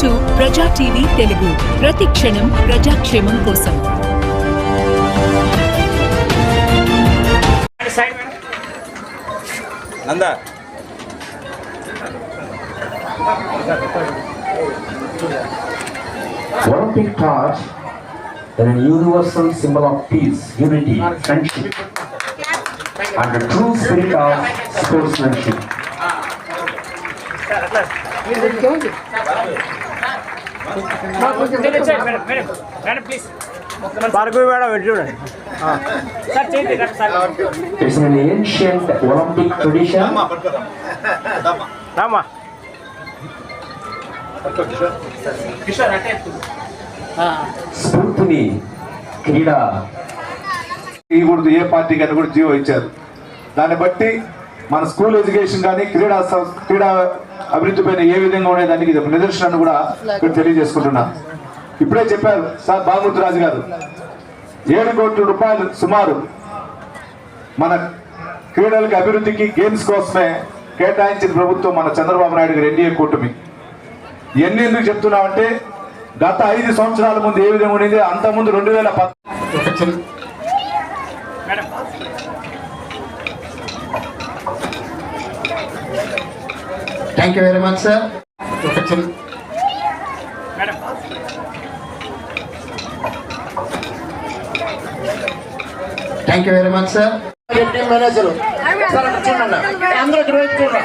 To ప్రజా TV Telugu ప్రతి క్షణం ప్రజాక్షేమం కోసం Nanda Olympic torch is a universal symbol of peace, unity, friendship, and the true spirit of sportsmanship. Bhargavi madam చూడండి It's an ancient Olympic tradition Rama స్ఫూర్తిని క్రీడా. ఇవ్వకూడదు ఏ పార్టీకి అని కూడా జీవో ఇచ్చారు. దాన్ని బట్టి మన స్కూల్ ఎడ్యుకేషన్ కానీ క్రీడా సంస్థ క్రీడా అభివృద్ధి పైన ఏ విధంగా ఉండేదానికి ఇది ఒక నిదర్శనాన్ని కూడా ఇక్కడ తెలియజేసుకుంటున్నా. ఇప్పుడే చెప్పారు సార్ బాగుమూర్తి రాజు గారు. ఏడు కోట్ల రూపాయలు సుమారు మన క్రీడలకు అభివృద్ధికి గేమ్స్ కోసమే కేటాయించిన ప్రభుత్వం మన చంద్రబాబు నాయుడు గారు ఎన్డీఏ కూటమి. ఎన్ని ఎందుకు చెప్తున్నామంటే గత ఐదు సంవత్సరాల ముందు ఏ విధంగా ఉండేది? అంతకుముందు రెండు వేల పద్ thank you very much sir thank you very much sir manager sir చూడండి అందరూ ఇక్కడ చూడండి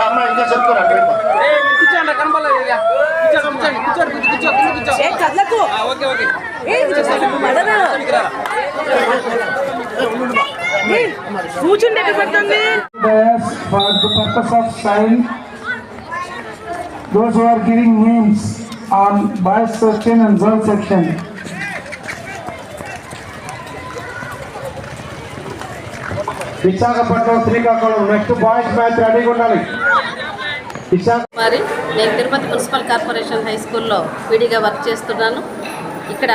అమ్మ ఇంకా చెప్తారా ఏ కదలకు. ఏ మదన ఏ కూర్చుండి for the purpose of sign, those who are giving names on boys section and girls section. Visakhapatnam Srikakulam next boys match రెడీగా ఉండాలి మరి నేను తిరుపతి మున్సిపల్ కార్పొరేషన్ హై స్కూల్లో పీడీగా వర్క్ చేస్తున్నాను. ఇక్కడ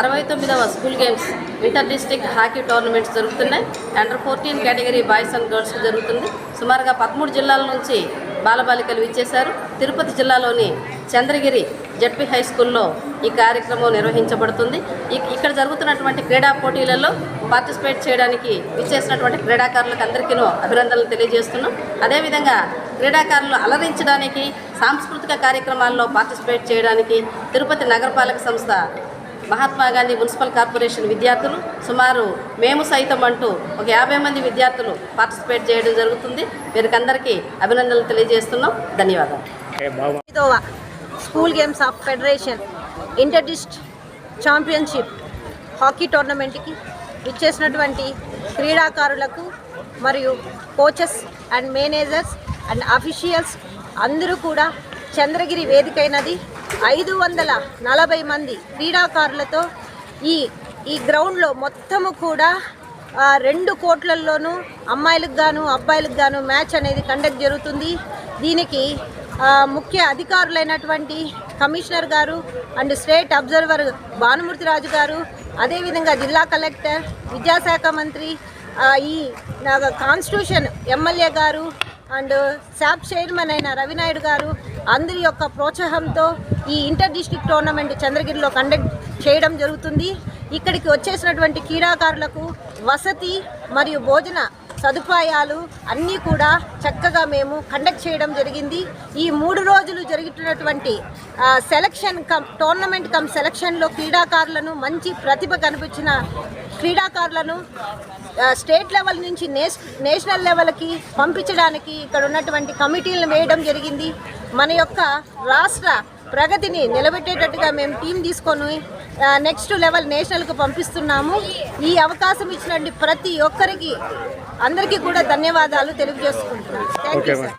అరవై తొమ్మిదవ school games inter district hockey tournaments జరుగుతున్నాయి. Under fourteen category boys and girls జరుగుతుంది. సుమారుగా పదమూడు జిల్లాల నుంచి బాలబాలికలు ఇచ్చేశారు తిరుపతి జిల్లాలోని చంద్రగిరి జడ్పీ హై స్కూల్లో ఈ కార్యక్రమం నిర్వహించబడుతుంది. ఇక్కడ జరుగుతున్నటువంటి క్రీడా పోటీలలో పార్టిసిపేట్ చేయడానికి ఇచ్చేసినటువంటి క్రీడాకారులకు అందరికీ అభినందనలు తెలియజేస్తున్నాం అదేవిధంగా క్రీడాకారులు అలరించడానికి సాంస్కృతిక కార్యక్రమాల్లో పార్టిసిపేట్ చేయడానికి తిరుపతి నగరపాలక సంస్థ మహాత్మా గాంధీ మున్సిపల్ కార్పొరేషన్ విద్యార్థులు సుమారు మేము సైతం అంటూ ఒక యాభై మంది విద్యార్థులు పార్టిసిపేట్ చేయడం జరుగుతుంది. వీరికి అందరికీ అభినందనలు తెలియజేస్తున్నాం. ధన్యవాదాలు. School games of federation inter district championship hockey టోర్నమెంట్కి ఇచ్చేసినటువంటి క్రీడాకారులకు మరియు coaches and managers and officials అందరూ కూడా చంద్రగిరి వేదికైనది ఐదు వందల నలభై మంది క్రీడాకారులతో ఈ ఈ గ్రౌండ్లో మొత్తము కూడా రెండు కోట్లల్లోనూ అమ్మాయిలకు గాను అబ్బాయిలకు గాను మ్యాచ్ అనేది కండక్ట్ జరుగుతుంది. దీనికి ముఖ్య అధికారులైనటువంటి కమిషనర్ గారు and state observer Bhanumurthy Raju garu అదేవిధంగా జిల్లా కలెక్టర్ విద్యాశాఖ మంత్రి ఈ constitution MLA garu and SAP chairman అయిన రవినాయుడు గారు అందరి యొక్క ప్రోత్సాహంతో ఈ ఇంటర్ డిస్ట్రిక్ట్ టోర్నమెంట్ చంద్రగిరిలో కండక్ట్ చేయడం జరుగుతుంది. ఇక్కడికి వచ్చేసినటువంటి క్రీడాకారులకు వసతి మరియు భోజన సదుపాయాలు అన్నీ కూడా చక్కగా మేము కండక్ట్ చేయడం జరిగింది. ఈ మూడు రోజులు జరుగుతున్నటువంటి సెలక్షన్ కమ్ టోర్నమెంట్ కమ్ సెలక్షన్లో క్రీడాకారులను మంచి ప్రతిభ కనిపించిన క్రీడాకారులను స్టేట్ లెవెల్ నుంచి నేషనల్ లెవెల్కి పంపించడానికి ఇక్కడ ఉన్నటువంటి కమిటీలను వేయడం జరిగింది. మన యొక్క రాష్ట్ర ప్రగతిని నిలబెట్టేటట్టుగా మేము టీం తీసుకొని నెక్స్ట్ లెవెల్ నేషనల్కు పంపిస్తున్నాము. ఈ అవకాశం ఇచ్చినటువంటి ప్రతి ఒక్కరికి అందరికీ కూడా ధన్యవాదాలు తెలియజేసుకుంటున్నాను. Thank you sir